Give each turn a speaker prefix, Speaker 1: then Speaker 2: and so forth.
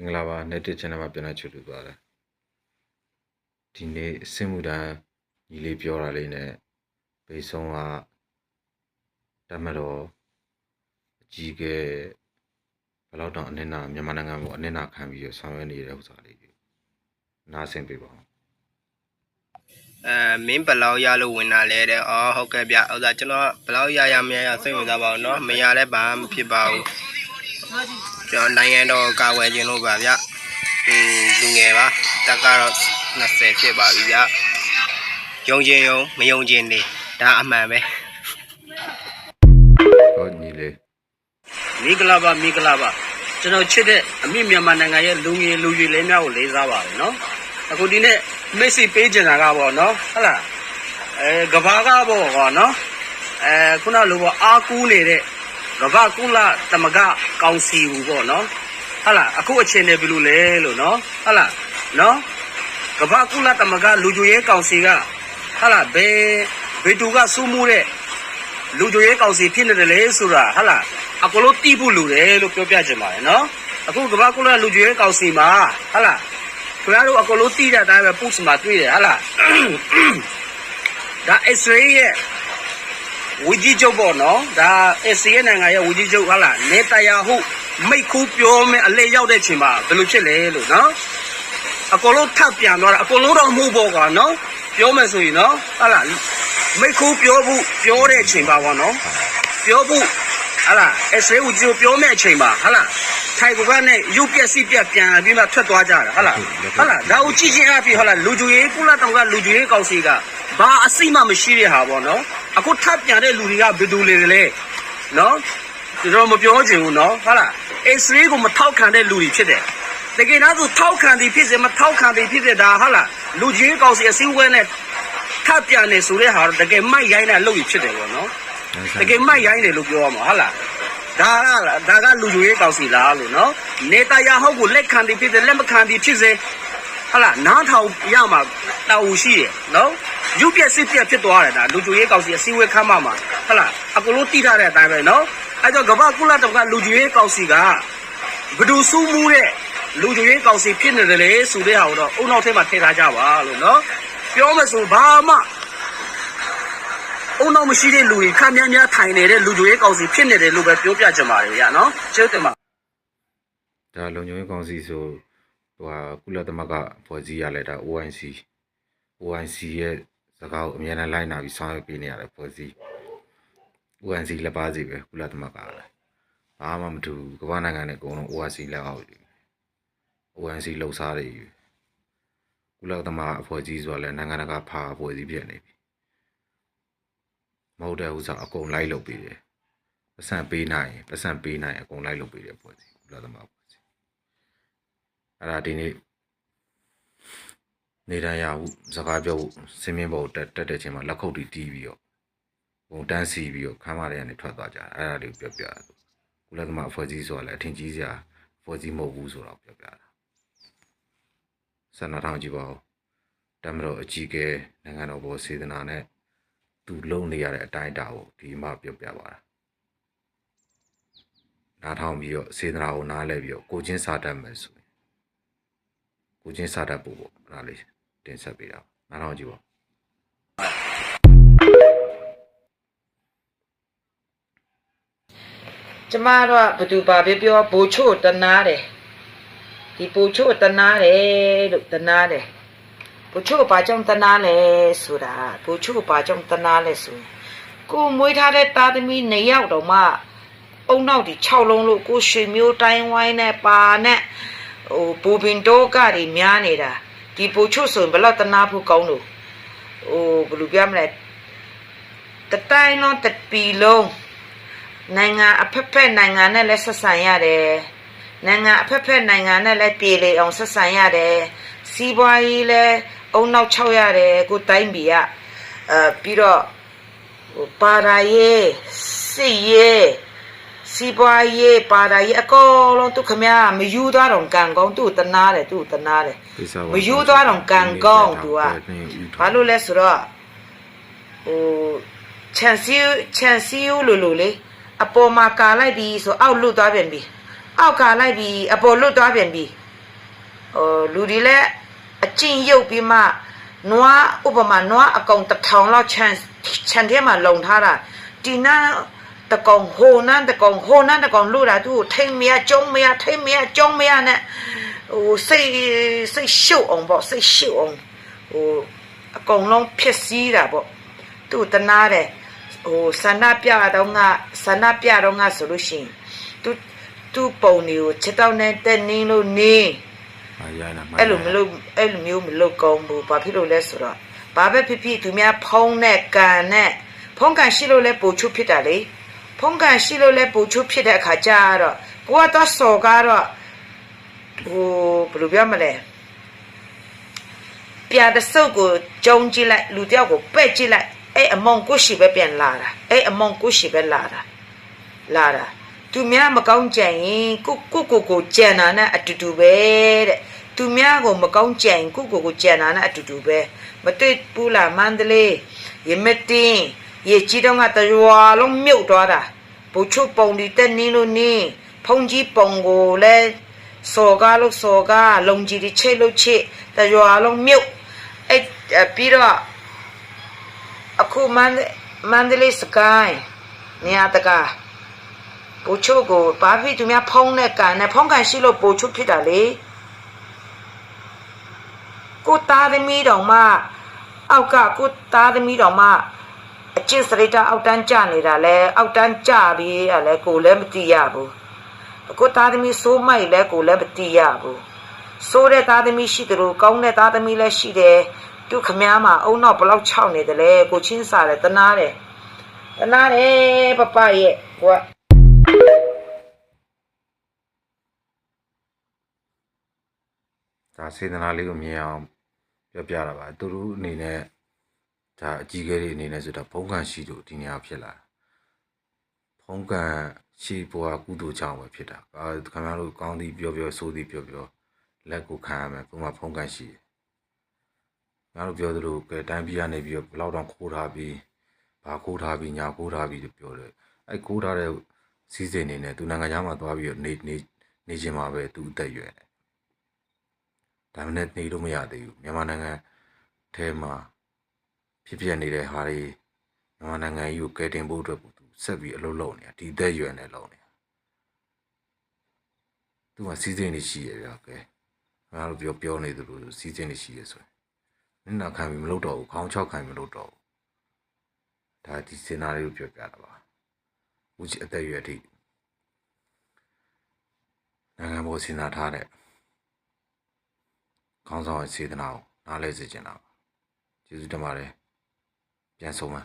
Speaker 1: င်္ဂလာပါ Native Channel မှာပြန်လာချွတ်လို့သွားတယ်ဒီနေ့စစ်မှုထမ်းညီလေးပြောတာလေးနဲ့ဘေးဆုံးကတမတော်အကြီးကဲဘယ်တော့တောင်အနစ်နာမြန်မာနိုင်ငံကိုအနစ်နာခံပြီးရဆောင်ရွက်နေတဲ့ဥစ္စာလေးကိုနားဆင်ပေးပါဦး
Speaker 2: အဲမင်းဘယ်လောက်ရလို့ဝင်တာလဲတဲ့အော်ဟုတ်ကဲ့ဗျဥစ္စာကျွန်တော်ဘယ်လောက်ရရမရရစိတ်ဝင်စားပါအောင်နော်မရလည်းဘာမှဖြစ်ပါဘူး ကျွန်တော်နိုင်ငံတော်ကာဝယ်ခြင်းလို့ပါဗျอืมလူငယ်ပါတက်ကတော့20ဖြစ်ပါပြီဗျယုံခြင်းယုံမယုံခြင်းနေဒါအမှန်ပဲ
Speaker 1: ဟောညီလေး
Speaker 3: မိဂလာပါမိဂလာပါကျွန်တော်ချစ်တဲ့အမိမြန်မာနိုင်ငံရဲ့လူငယ်လူရွယ်လေးများကိုလေးစားပါတယ်နော်အခုဒီနေ့မက်ဆီပေးချင်တာကပေါ့နော်ဟုတ်လားအဲကဘာကပေါ့ကွာနော်အဲခုနလိုပေါ့အာကူးနေတဲ့ ကဘာကုလတမကကောင်စီဘူးပေါ့နော်ဟုတ်လားအခုအချိန်နေပြီလို့လဲလို့နော်ဟုတ်လားနော်ကဘာကုလတမကလူကြွေးကောင်စီကဟုတ်လားဘယ်ဘယ်သူကစူးမှုတဲ့လူကြွေးကောင်စီဖြစ်နေတယ်လေဆိုတာဟာလားအကလို့တီးဖို့လူတယ်လို့ပြောပြချင်ပါတယ်နော်အခုကမ္ဘာကုလလူကြွေးကောင်စီမှာဟာလားခင်ဗျားတို့အကလို့တီးတဲ့အတိုင်းပဲ post မှာတွေ့တယ်ဟာလားဒါ X-ray ရဲ့ ဝီကြီးချုပ်ပေါ့နော်ဒါ SA ရဲ့နိုင်ငံရဲ့ဝီကြီးချုပ်ဟာလားနေတရာဟုမိတ်ခုပြောမယ်အလေရောက်တဲ့ချိန်မှာဘယ်လိုဖြစ်လဲလို့နော်အကလို့ထပ်ပြန်သွားတာအကလို့တော့မဟုတ်ပေါ့ကွာနော်ပြောမယ်ဆိုရင်နော်ဟာလားမိတ်ခိုးပြောဖို့ပြောတဲ့အချိန်ပါဘောနော်ပြောဖို့ဟာလားအစရေးဦးကြီးကိုပြောမဲ့အချိန်ပါဟာလားထိုင်ကူကနဲ့ရုပ်ပြက်စီပြက်ပြန်လာပြီးမှထွက်သွားကြတာဟာလားဟာလားဒါကိုကြည့်ချင်းအဖြစ်ဟာလားလူကြွေကုလတောင်ကလူကြွေကောင်စီကဘာအစိမမရှိတဲ့ဟာပေါ့နော် အခုထပ်ပြန်တဲ့လူတွေကဘယ်သူလေလဲနော်ကျွန်တော်မပြောချင်ဘူးနော်ဟာလားအစရေးကိုမထောက်ခံတဲ့လူတွေဖြစ်တယ်တကယ်တော့သူထောက်ခံသည်ဖြစ်စေမထောက်ခံသည်ဖြစ်စေဒါဟာလားလူကြီးကောင်စီအစည်းအဝေးနဲ့ထပ်ပြန်နေဆိုတဲ့ဟာတော့တကယ်မိုက်ရိုင်းတဲ့အလုပ်ကြီးဖြစ်တယ်ပေါ့နော်တကယ်မိုက်ရိုင်းတယ်လို့ပြောရမှာဟုတ်လားဒါကဒါကလူယူရေးကောက်စီလားလို့နော်နေတာယာဟောက်ကိုလက်ခံသည်ဖြစ်စေလက်မခံသည်ဖြစ်စေဟုတ်လားနားထောင်ရမှာတာဝန်ရှိတယ်နော် ရုပ်ပြက်စစ်ပြက်ဖြစ်သွားတယ်ဒါလူယူရေးကောက်စီအစည်းအဝေးခမ်းမမှာဟုတ်လားအကူလုံးတိထားတဲ့အတိုင်းပဲနော်အဲကြောင့်ကမ္ဘာကုလတောင်ကလူယူရေးကောက်စီကဘဒူစူးမှုတဲ့လူယူရေးကောက်စီဖြစ်နေတယ်လေဆိုတဲ့ဟာကိုတော့အုံနောက်ထဲမှာထည့်ထားကြပါလို့နော်ပြောမဆိုဘာမှအုံတော့မရှိတဲ့လူတွေခမ်းများများထိုင်နေတဲ့လူတွေရဲ့ကောင်စီဖြစ်နေတယ်လို့ပဲပြောပြချင်ပါတယ်ဗျာနော်ကျေးဇူးတင်ပါ
Speaker 1: ဒါလုံခြုံရေးကောင်စီဆိုဟိုဟာကုလသမဂ္ဂဖွဲ့စည်းရလဲဒါ OIC OIC ရဲ့ စကားကိုအများနဲ့လိုက်နာပြီးဆောင်ရွက်ပေးနေရတဲ့ဖွဲ့စည်း OIC လက်ပါစီပဲကုလသမဂ္ဂကလည်းဘာမှမထူးကမ္ဘာနိုင်ငံနဲ့အကုန်လုံး OIC လက်အောက်ကြီး OIC လှုပ်ရှားတွေကုလသမဂ္ဂအဖွဲ့ကြီးဆိုတာလည်းနိုင်ငံတကာဖာအဖွဲ့ကြီးဖြစ်နေပြီမဟုတ်တဲ့ဥစ္စာအကုန်လိုက်လုပ်ပေးတယ်ပတ်စံပေးနိုင်ပတ်စံပေးနိုင်အကုန်လိုက်လုပ်ပေးတယ်အဖွဲ့ကြီးကုလသမဂ္ဂအဖွဲ့ကြီးအဲ့ဒါဒီနေ့ နေတန်းရဘူးစကားပြောဖို့စင်းမင်းဘောတက်တက်တဲ့ချိန်မှာလက်ခုပ်တီးတီးပြီးတော့ဘုံတန်းစီပြီးတော့ခမ်းမတွေကနေထွက်သွားကြတာအဲ့ဒါလေးကိုပြောပြတာသူကုလသမဂ္ဂအဖွဲ့ကြီးဆိုတာလည်းအထင်ကြီးစရာအဖွဲ့ကြီးမဟုတ်ဘူးဆိုတော့ပြောပြတာဆန္ဒထောင်ကြည့်ပါဦးတမတော်အကြီးကဲနိုင်ငံတော်ဘောစေတနာနဲ့သူလုံနေရတဲ့အတိုင်းအတာကိုဒီမှာပြောပြပါတာနားထောင်ပြီးတော့စေတနာကိုနားလဲပြီးတော့ကိုချင်းစာတတ်မယ်ဆိုရင်ကိုချင်းစာတတ်ဖို့ပေါ့အဲ့ဒါလေး တင်ဆက်ပေးတာပါနားထောင်ကြည့်ပါ
Speaker 4: ကျမတို့ကဘသူပါပဲပြောဘိုလ်ချို့တနာတယ်ဒီဘိုလ်ချို့တနာတယ်လို့တနာတယ်ဘိုလ်ချို့ဘာကြောင့်တနာလဲဆိုတာဘိုလ်ချို့ဘာကြောင့်တနာလဲဆိုရင်ကိုမွေးထားတဲ့သားသမီးနှစ်ယောက်တော့မှအုံနောက်ဒီ6လုံးလို့ကိုရွှေမျိုးတိုင်းဝိုင်းနဲ့ပါနဲ့ဟိုဘူပင်တိုးကတွေများနေတာ ဒီဘိုလ်ချို့ဆိုရင်ဘယ်တော့တနာဖို့ကောင်းလို့ဟိုဘယ်လိုပြောမလဲတတိုင်းလုံးတပီလုံးနိုင်ငံအဖက်ဖက်နိုင်ငံနဲ့လည်းဆက်ဆံရတယ်နိုင်ငံအဖက်ဖက်နိုင်ငံနဲ့လည်းပြည်လေအောင်ဆက်ဆံရတယ်စီးပွားရေးလည်းအုံနောက်6ရတယ်ကိုတိုင်းပြည်ကအဲပြီးတော့ဟိုပါရာရေးစစ်ရေး စီးပွားရေးပါရာရေးအကုန်လုံးသူခမမယူသွားတော့ကံကောင်းသူ့တနာတယ်သူ့တနာတယ်
Speaker 1: ကိစ္စပါ
Speaker 4: မယူသွားတော့ကံကောင်းသူကဘာလို့လဲဆိုတော့ဟိုခြံစည်းခြံစည်းဦးလို့လို့လေအပေါ်မှာကာလိုက်ပြီဆိုအောက်လွတ်သွားပြန်ပြီအောက်ကာလိုက်ပြီအပေါ်လွတ်သွားပြန်ပြီဟိုလူတွေလည်းအကျင့်ရုပ်ပြီးမှနွားဥပမာနွားအကောင်တစ်ထောင်လောက်ခြံခြံထဲမှာလုံထားတာဒီနာ တကောင်ဟိုနန်းတကောင်ဟိုနန်းတကောင်လို့တာသူ့ကိုထိမ့်မရကျုံမရထိမ့်မရကျုံမရနဲ့ဟိုစိတ်စိတ်ရှုပ်အောင်ပေါ့စိတ်ရှုပ်အောင်ဟိုအကောင်လုံးဖြစ်စည်းတာပေါ့သူ့တနာတယ်ဟိုဆန္ဒပြတော့ငါဆန္ဒပြတော့ငါဆိုလို့ရှိရင်သူသူ့ပုံတွေကိုချက်တော့နဲ့တက်နင်းလို့နင်း
Speaker 1: မရိုင်းလား
Speaker 4: အဲ့လိုမလုပ်အဲ့လိုမျိုးမလုပ်ကောင်းဘူးဘာဖြစ်လို့လဲဆိုတော့ဘာပဲဖြစ်ဖြစ်သူများဖုံးနဲ့ကန်နဲ့ဖုံးကန်ရှိလို့လဲပို့ချုပ်ဖြစ်တာလေ ဖုံးကန်ရှိလို့လဲပို့ချုပ်ဖြစ်တဲ့အခါကျတော့ကိုကတော့စော်ကတော့ဟိုဘယ်လိုပြောမလဲပြာတဲ့စုပ်ကိုကြုံကြည့်လိုက်လူတယောက်ကိုပဲ့ကြည့်လိုက်အဲ့အမောင်ကိုရှိပဲပြန်လာတာအဲ့အမောင်ကိုရှိပဲလာတာလာတာသူများမကောင်းကြရင်ကိုကိုကိုကိုကြံတာနဲ့အတူတူပဲတဲ့သူများကိုမကောင်းကြရင်ကိုကိုကိုကြံတာနဲ့အတူတူပဲမတွေ့ဘူးလားမန္တလေးရမတင် ရေကြီးတော့ကတရွာလုံးမြုပ်သွားတာဘူချုပ်ပုံဒီတက်နင်းလို့နင်းဖုန်ကြီးပုံကိုလဲစော်ကားလို့စော်ကားလုံကြီးဒီချိတ်လို့ချိတ်တရွာလုံးမြုပ်အဲ့အဲ့ပြီးတော့အခုမန္တမန္တလေးစကိုင်းနေရာတကာပိုချိုကိုဘာဖြစ်သူများဖုံးနဲ့ကန်နဲ့ဖုံးကန်ရှိလို့ပိုချိုဖြစ်တာလေကိုသားသမီးတော်မအောက်ကကိုသားသမီးတော်မ အကျင့်စရိတ်တအောက်တန်းကျနေတာလဲအောက်တန်းကျပြီးရလဲကိုလည်းမသိရဘူးကိုသားသမီးစိုးမိုက်လဲကိုလည်းမသိရဘူးစိုးတဲ့သားသမီးရှိတယ်လို့ကောင်းတဲ့သားသမီးလည်းရှိတယ်သူခမားမှာအုံနောက်ဘလောက်ခြောက်နေတယ်လဲကိုချင်းစားတယ်တနာတယ်တနာတယ်ပပရဲ့ကိုက
Speaker 1: ဒါစေတနာလေးကိုမြင်အောင်ပြောပြတာပါသူတို့အနေနဲ့ ဒါအကြီးကလေးအနေနဲ့ဆိုတော့ဖုံးကန်ရှိလို့ဒီနေရာဖြစ်လာတာဖုံးကန်ရှိပေါ်ကကုသိုလ်ကြောင့်ပဲဖြစ်တာအာခင်ဗျားတို့ကောင်းသည်ပြောပြောဆိုးသည်ပြောပြောလက်ကိုခံရမယ်ပုံမှန်ဖုံးကန်ရှိတယ်ငါတို့ပြောသလိုကဲတိုင်းပြည်ကနေပြီးတော့ဘလောက်တောင်ခိုးထားပြီးဘာခိုးထားပြီးညာခိုးထားပြီးလို့ပြောတယ်အဲ့ခိုးထားတဲ့စီးစိမ်နေနဲ့သူနိုင်ငံသားမှာသွားပြီးတော့နေနေနေချင်မှာပဲသူအသက်အရွယ်နဲ့ဒါမှနဲ့နေလို့မရသေးဘူးမြန်မာနိုင်ငံထဲမှာ ဖြစ်ပြနေတဲ့ဟာတွေမြန်မာနိုင်ငံကြီးကိုကယ်တင်ဖို့အတွက်ကိုသူဆက်ပြီးအလုပ်လုပ်နေတာဒီအသက်အရွယ်နဲ့လုပ်နေတာသူကစီးစိမ်နေရှိရပြကဲငါတို့ပြောပြောနေသလိုစီးစိမ်နေရှိရဆိုရင်နင့်နာခံပြီးမလုပ်တော့ဘူးခေါင်းချောက်ခံပြီးမလုပ်တော့ဘူးဒါဒီစင်နာလေးကိုပြောပြတာပါဦးကြီးအသက်အရွယ်အထိနိုင်ငံပေါ်စဉ်းစားထားတဲ့ခေါင်းဆောင်ရဲ့စေတနာကိုနားလဲစေချင်တာပါကျေးဇူးတင်ပါတယ် ပြန်ဆုံးပါ